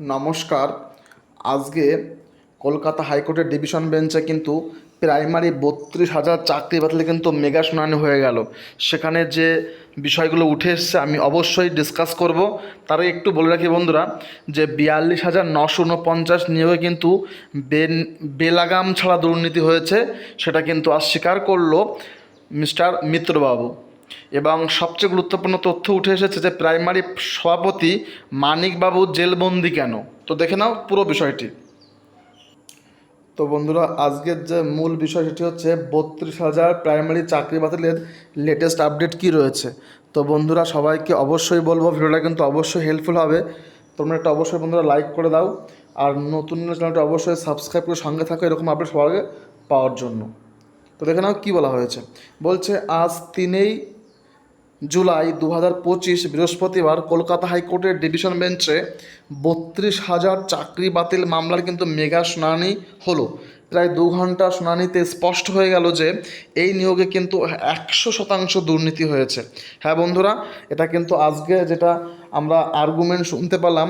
নমস্কার। আজকে কলকাতা হাইকোর্টের ডিভিশন বেঞ্চে কিন্তু প্রাইমারি বত্রিশ হাজার চাকরি বাতিলে কিন্তু মেগা শুনানি হয়ে গেল। সেখানে যে বিষয়গুলো উঠে এসছে আমি অবশ্যই ডিসকাস করব। তার একটু বলে রাখি বন্ধুরা যে বিয়াল্লিশ হাজার নশো উনপঞ্চাশ নিয়োগে কিন্তু বেন বেলাগাম ছাড়া দুর্নীতি হয়েছে, সেটা কিন্তু অস্বীকার করল মিস্টার মিত্রবাবু। এবং সবচেয়ে গুরুত্বপূর্ণ তথ্য উঠে এসেছে যে প্রাইমারি সভাপতি মানিকবাবু জেলবন্দি কেন? তো দেখে নাও পুরো বিষয়টি। তো বন্ধুরা, আজকের যে মূল বিষয় সেটি হচ্ছে বত্রিশ হাজার প্রাইমারি চাকরি বাতিলের লেটেস্ট আপডেট কি রয়েছে? তো বন্ধুরা, সবাইকে অবশ্যই বলব, ভিডিওটা কিন্তু অবশ্যই হেল্পফুল হবে। তোমরা একটা অবশ্যই বন্ধুরা লাইক করে দাও। আর নতুন চ্যানেলটা অবশ্যই সাবস্ক্রাইব করে সঙ্গে থাকো, এরকম আপডেট সবার আগে পাওয়ার জন্য। তো দেখে নাও কী বলা হয়েছে। বলছে, আজ তিনেই জুলাই দু হাজার পঁচিশ বৃহস্পতিবার কলকাতা হাইকোর্টের ডিভিশন বেঞ্চে বত্রিশ হাজার চাকরি বাতিল মামলার কিন্তু মেগা শুনানি হলো। প্রায় দু ঘণ্টা শুনানিতে স্পষ্ট হয়ে গেল যে এই নিয়োগে কিন্তু একশো শতাংশ দুর্নীতি হয়েছে। হ্যাঁ বন্ধুরা, এটা কিন্তু আজকে যেটা আমরা আর্গুমেন্ট শুনতে পেলাম,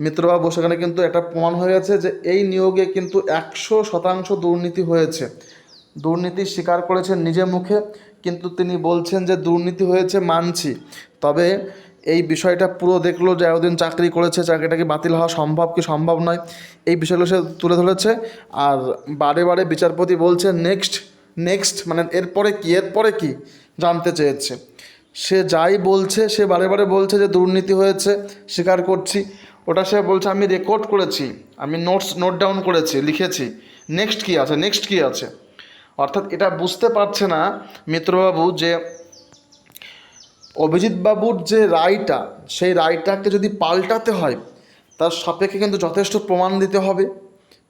মিত্রবাবু, সেখানে কিন্তু এটা প্রমাণ হয়ে গেছে যে এই নিয়োগে কিন্তু একশো শতাংশ দুর্নীতি হয়েছে। দুর্নীতি স্বীকার করেছেন নিজে মুখে। কিন্তু তিনি বলছেন যে দুর্নীতি হয়েছে, মানছি। তবে এই বিষয়টা পুরো দেখল যে এতদিন চাকরি করেছে, চাকরিটা কি বাতিল হওয়া সম্ভব কি সম্ভব নয়? এই বিষয়গুলো সে তুলে ধরেছে। আর বারে বারে বিচারপতি বলছে নেক্সট নেক্সট মানে এরপরে কি এরপরে কি? জানতে চেয়েছে। সে যাই বলছে, সে বারে বারে বলছে যে দুর্নীতি হয়েছে, স্বীকার করছি। ওটা সে বলছে, আমি রেকর্ড করেছি, আমি নোটস নোট ডাউন করেছি, লিখেছি। নেক্সট কি আছে নেক্সট কি আছে? অর্থাৎ এটা বুঝতে পারছে না মিত্রবাবু যে অভিজিৎ বাবুর যে রায়টা, সেই রায়টাকে যদি পাল্টাতে হয়, তার সাপেক্ষে কিন্তু যথেষ্ট প্রমাণ দিতে হবে।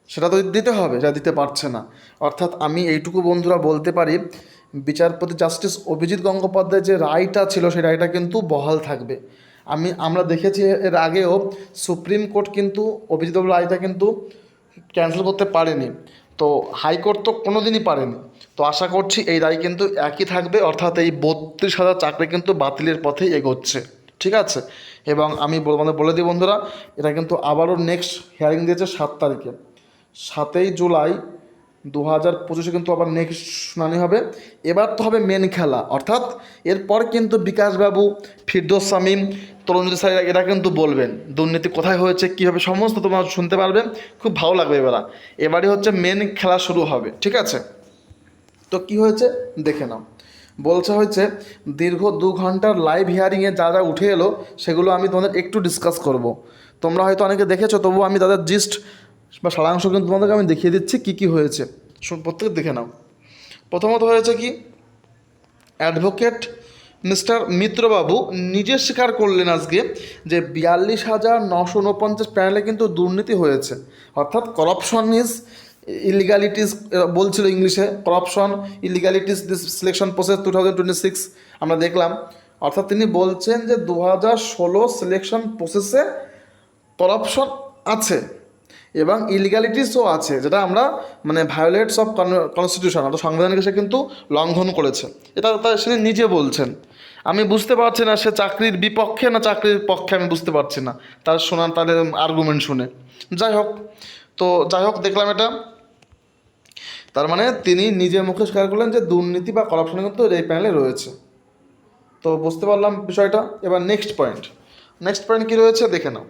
সেটা তো দিতে হবে যা দিতে পারছে না। অর্থাৎ আমি এইটুকু বন্ধুরা বলতে পারি, বিচারপতি জাস্টিস অভিজিৎ গঙ্গোপাধ্যায়ের যে রায়টা ছিল, সেই রায়টা কিন্তু বহাল থাকবে। আমি, আমরা দেখেছি এর আগেও সুপ্রিম কোর্ট কিন্তু অভিজিৎ রায়টা কিন্তু ক্যান্সেল করতে পারেনি। তো হাইকোর্ট তো কোনো দিনই পারেনি। তো আশা করছি এই রায় কিন্তু একই থাকবে, অর্থাৎ এই বত্রিশ হাজার চাকরি কিন্তু বাতিলের পথেই এগোচ্ছে। ঠিক আছে? এবং আমি মানে বলে দিই বন্ধুরা, এটা কিন্তু আবারও নেক্সট হিয়ারিং দিয়েছে সাত তারিখে। সাতই জুলাই দু হাজার পঁচিশে কিন্তু আবার নেক্সট শুনানি হবে। এবার তো হবে মেন খেলা। অর্থাৎ এরপর কিন্তু বিকাশবাবু, ফিরদোস শামীম তরুণজ্যোতি স্যার এরা কিন্তু বলবেন, দুর্নীতি কোথায় হয়েছে, কীভাবে সমস্ত তোমার শুনতে পারবে, খুব ভালো লাগবে এবার। এবারে হচ্ছে মেন খেলা শুরু হবে, ঠিক আছে? তো কি হয়েছে? দেখে নাও। বলছে হয়েছে, দীর্ঘ দু ঘণ্টার লাইভ হিয়ারিংয়ে যা যা উঠে এলো, সেগুলো আমি তোমাদের একটু ডিসকাস করব। তোমরা হয়তো অনেকে দেখেছ, তবুও আমি তাদের জিস্ট বা সারাংশ কিন্তু তোমাদেরকে আমি দেখিয়ে দিচ্ছি কী কী হয়েছে। প্রত্যেকে দেখে নাও। প্রথমত হয়েছে কি? অ্যাডভোকেট মিস্টার মিত্রবাবু নিজে স্বীকার করলেন আজকে যে বিয়াল্লিশ হাজার নশো উনপঞ্চাশ প্যানেলে কিন্তু দুর্নীতি হয়েছে। অর্থাৎ করাপশন ইজ ইলিগালিটিস বলছিল ইংলিশে corruption illegalities this selection process two thousand twenty six আমরা দেখলাম। অর্থাৎ তিনি বলছেন যে দু হাজার ষোলো সিলেকশন প্রসেসে করাপশন আছে। এবং ইলিগালিটিসও আছে, যেটা আমরা মানে ভায়োলেটস অফ কনস্টিটিউশন অর্থাৎ সংবিধানকে সে কিন্তু লঙ্ঘন করেছে। এটা তা সে নিজে বলছেন। আমি বুঝতে পারছি না সে চাকরির বিপক্ষে না চাকরির পক্ষে, আমি বুঝতে পারছি না। তার শোনার তাদের আর্গুমেন্ট শুনে। যাই হোক, তো যাই হোক, দেখলাম এটা। তার মানে তিনি নিজের মুখে স্বীকার করলেন যে দুর্নীতি বা করাপশন কিন্তু এই প্যানেলে রয়েছে। তো বুঝতে পারলাম বিষয়টা। এবার নেক্সট পয়েন্ট নেক্সট পয়েন্ট কী রয়েছে? দেখে নাও।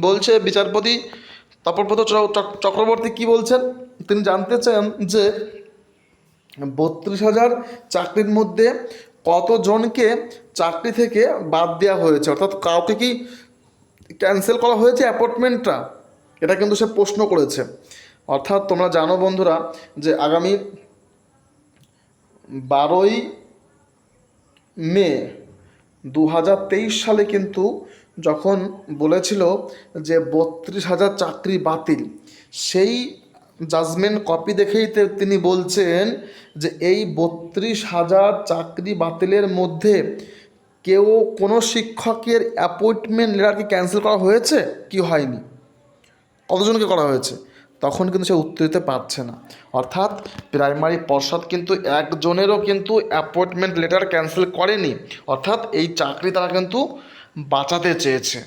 বলছে বিচারপতি চ- চক- চক্রবর্তী কি বলছেন? তিনি জানতে চান যে বত্রিশ হাজার চাকরির মধ্যে কতজনকে চাকরি থেকে বাদ দেওয়া হয়েছে? অর্থাৎ কাউকে কি ক্যান্সেল করা হয়েছে অ্যাপয়েন্টমেন্টটা এটা কিন্তু সে প্রশ্ন করেছে। অর্থাৎ তোমরা জানো বন্ধুরা যে আগামী বারোই মে দু হাজার তেইশ সালে কিন্তু যখন বলেছিল যে বত্রিশ হাজার চাকরি বাতিল, সেই জাজমেন্ট কপি দেখেই তিনি বলছেন যে এই বত্রিশ হাজার চাকরি বাতিলের মধ্যে কেউ কোনো শিক্ষকের অ্যাপয়েন্টমেন্ট লেটার কি ক্যান্সেল করা হয়েছে? কি হয়নি? কতজনকে করা হয়েছে? তখন কিন্তু সে উত্তর দিতে পারছে না। অর্থাৎ প্রাইমারি পর্ষদ কিন্তু একজনেরও কিন্তু অ্যাপয়েন্টমেন্ট লেটার ক্যান্সেল করেনি। অর্থাৎ এই চাকরি তারা কিন্তু বাঁচাতে চেয়েছে।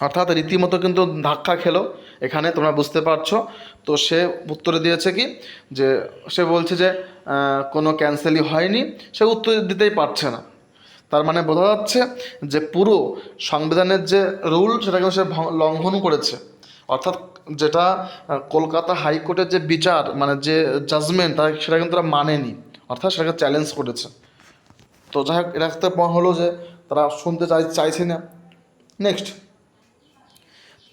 অর্থাৎ রীতিমতো কিন্তু ধাক্কা খেলো। এখানে তোমরা বুঝতে পারছ। তো সে উত্তরে দিয়েছে কি? যে সে বলছে যে কোনো ক্যান্সেলই হয়নি। সে উত্তর দিতেই পারছে না। তার মানে বোঝা যাচ্ছে যে পুরো সংবিধানের যে রুল সেটা কিন্তু সে লঙ্ঘন করেছে। অর্থাৎ যেটা কলকাতা হাইকোর্টের যে বিচার মানে যে জাজমেন্ট তা সেটা কিন্তু তারা মানেনি। অর্থাৎ সেটাকে চ্যালেঞ্জ করেছে। তো যাই হোক এটা একটা হলো যে তারা শুনতে চাই, চাইছে না। নেক্সট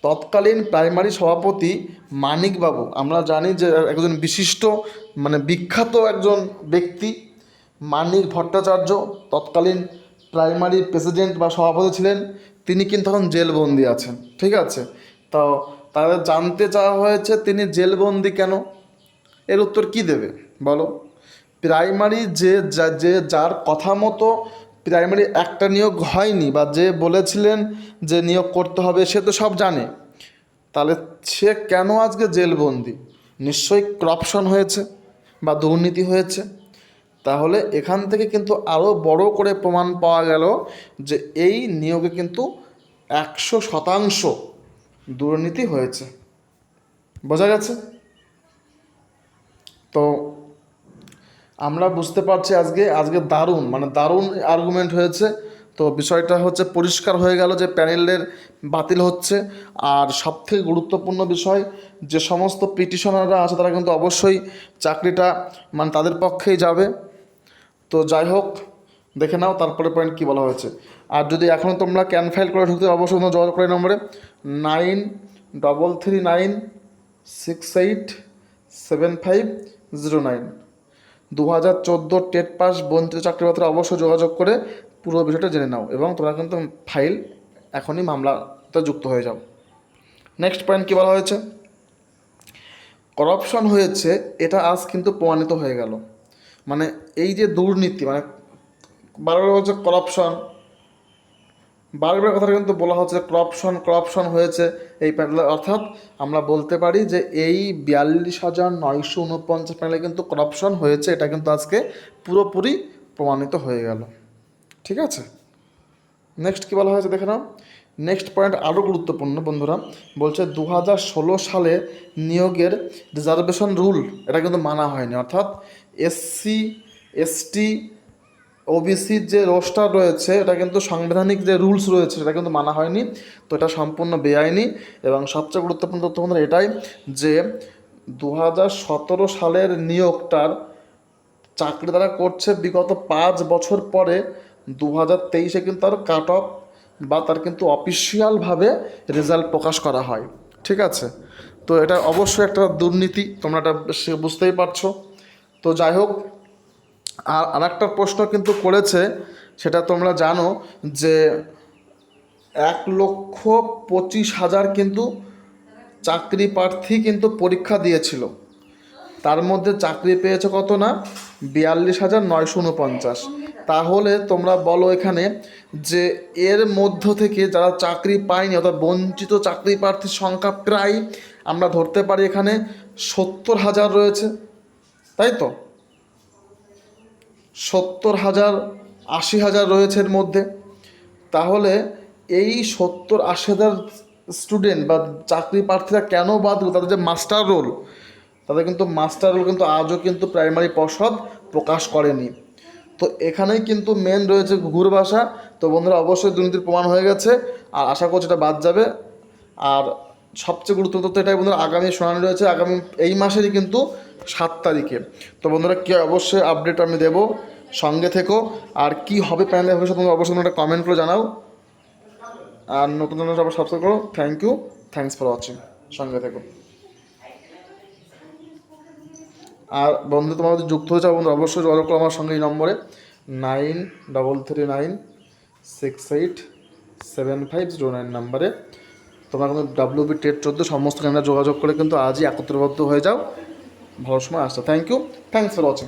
তৎকালীন প্রাইমারি সভাপতি মানিকবাবু, আমরা জানি যে একজন বিশিষ্ট মানে বিখ্যাত একজন ব্যক্তি, মানিক ভট্টাচার্য, তৎকালীন প্রাইমারি প্রেসিডেন্ট বা সভাপতি ছিলেন। তিনি কিন্তু এখন জেলবন্দি আছেন, ঠিক আছে? তো তাদের জানতে চাওয়া হয়েছে, তিনি জেলবন্দি কেন? এর উত্তর কি দেবে? বলো। প্রাইমারি যে যে যার কথা মতো প্রাইমারি একটা নিয়োগ হয়নি বা যে বলেছিলেন যে নিয়োগ করতে হবে সে তো সব জানে। তাহলে সে কেন আজকে জেলবন্দি? নিশ্চয়ই করাপশন হয়েছে বা দুর্নীতি হয়েছে। তাহলে এখান থেকে কিন্তু আরও বড় করে প্রমাণ পাওয়া গেল যে এই নিয়োগে কিন্তু একশো শতাংশ দুর্নীতি হয়েছে। বোঝা গেছে? তো আমরা বুঝতে পারছি আজকে আজকে দারুণ মানে দারুণ আর্গুমেন্ট হয়েছে। তো বিষয়টা হচ্ছে পরিষ্কার হয়ে গেল যে প্যানেলের বাতিল হচ্ছে। আর সবথেকে গুরুত্বপূর্ণ বিষয়, যে সমস্ত পিটিশনাররা আছে তারা কিন্তু অবশ্যই চাকরিটা মানে তাদের পক্ষেই যাবে। তো যাই হোক, দেখে নাও তারপরে পয়েন্ট কী বলা হয়েছে। আর যদি এখনও তোমরা ক্যান ফাইল করে ঢুকতে অবশ্যই তোমরা যোগাযোগ করে নম্বরে। Nine double three nine six eight seven five zero nine দু হাজার চোদ্দ টেট পাস, বঞ্চিত চাকরি পাত্রে অবশ্যই যোগাযোগ করে পুরো বিষয়টা জেনে নাও এবং তোমরা কিন্তু ফাইল এখনই মামলাতে যুক্ত হয়ে যাও। নেক্সট পয়েন্ট কী বলা হয়েছে? করাপশন হয়েছে, এটা আজ কিন্তু প্রমাণিত হয়ে গেল। মানে এই যে দুর্নীতি মানে বারবার হচ্ছে করাপশন বারবার কথাটা কিন্তু বলা হচ্ছে করাপশন করাপশন হয়েছে এই প্যানেল অর্থাৎ আমরা বলতে পারি যে এই বিয়াল্লিশ হাজার নয়শো উনপঞ্চাশ প্যানেলে কিন্তু করাপশন হয়েছে, এটা কিন্তু আজকে পুরোপুরি প্রমাণিত হয়ে গেল। ঠিক আছে? নেক্সট কী বলা হয়েছে দেখে নাও। নেক্সট পয়েন্ট আরও গুরুত্বপূর্ণ বন্ধুরা, বলছে দু ষোলো সালে নিয়োগের রিজার্ভেশন রুল এটা কিন্তু মানা হয়নি। অর্থাৎ এসসি এসটি ওবিসির যে রোস্টার রয়েছে, এটা কিন্তু সাংবিধানিক যে রুলস রয়েছে, সেটা কিন্তু মানা হয়নি। তো এটা সম্পূর্ণ বেআইনি এবং সবচেয়ে গুরুত্বপূর্ণ তথ্য বন্ধুরা এটাই যে দু হাজার সতেরো সালের নিয়োগটার চাকরি তারা করছে বিগত পাঁচ বছর পরে দু হাজার তেইশে কিন্তু তার কাট অফ বা তার কিন্তু অফিসিয়ালভাবে রেজাল্ট প্রকাশ করা হয়। ঠিক আছে? তো এটা অবশ্যই একটা দুর্নীতি, তোমরা এটা বুঝতেই পারছ। তো যাই হোক আর আরেকটা প্রশ্ন কিন্তু করেছে, সেটা তোমরা জানো যে এক লক্ষ পঁচিশ হাজার কিন্তু চাকরি প্রার্থী কিন্তু পরীক্ষা দিয়েছিল। তার মধ্যে চাকরি পেয়েছে কত না? বিয়াল্লিশ হাজার নয়শো উনপঞ্চাশ। তাহলে তোমরা বলো এখানে যে এর মধ্য থেকে যারা চাকরি পায়নি, অর্থাৎ বঞ্চিত চাকরি প্রার্থীর সংখ্যা প্রায় আমরা ধরতে পারি এখানে সত্তর হাজার রয়েছে, তাই তো? সত্তর হাজার, আশি হাজার রয়েছে এর মধ্যে। তাহলে এই সত্তর, আশি হাজার স্টুডেন্ট বা চাকরি প্রার্থীরা কেন বাদ তাদের যে মাস্টার রোল তাদের কিন্তু মাস্টার রোল কিন্তু আজও কিন্তু প্রাইমারি পর্ষদ প্রকাশ করেনি। তো এখানেই কিন্তু মেন রয়েছে ঘুঘুর ভাষা তো বন্ধুরা, অবশ্যই দুর্নীতির প্রমাণ হয়ে গেছে। আর আশা করছি এটা বাদ যাবে। আর সবচেয়ে গুরুত্বপূর্ণ তথ্য এটাই বন্ধুরা, আগামী শুনানি রয়েছে, আগামী এই মাসেরই কিন্তু সাত তারিখে। তো বন্ধুরা, কি অবশ্যই আপডেট আমি দেবো, সঙ্গে থেকো। আর কি হবে প্যানেলে ভবিষ্যৎ তোমরা অবশ্যই তোমরা কমেন্ট করে জানাও। আর নতুন চ্যানেল সবাই সাবস্ক্রাইব করো। Thank you thanks for watching সঙ্গে থেকো। আর বন্ধু, তোমার যদি যুক্ত হয়ে যাও বন্ধু, অবশ্যই যোগাযোগ করো আমার সঙ্গে এই নম্বরে। Nine double three nine six eight seven five zero nine নাম্বারে। তোমরা কিন্তু ডাব্লিউ বি টেট চোদ্দ সমস্ত ক্যামেরা যোগাযোগ করে কিন্তু আজই একত্রবদ্ধ হয়ে যাও। ভালো সময় আসছে thank you thanks for watching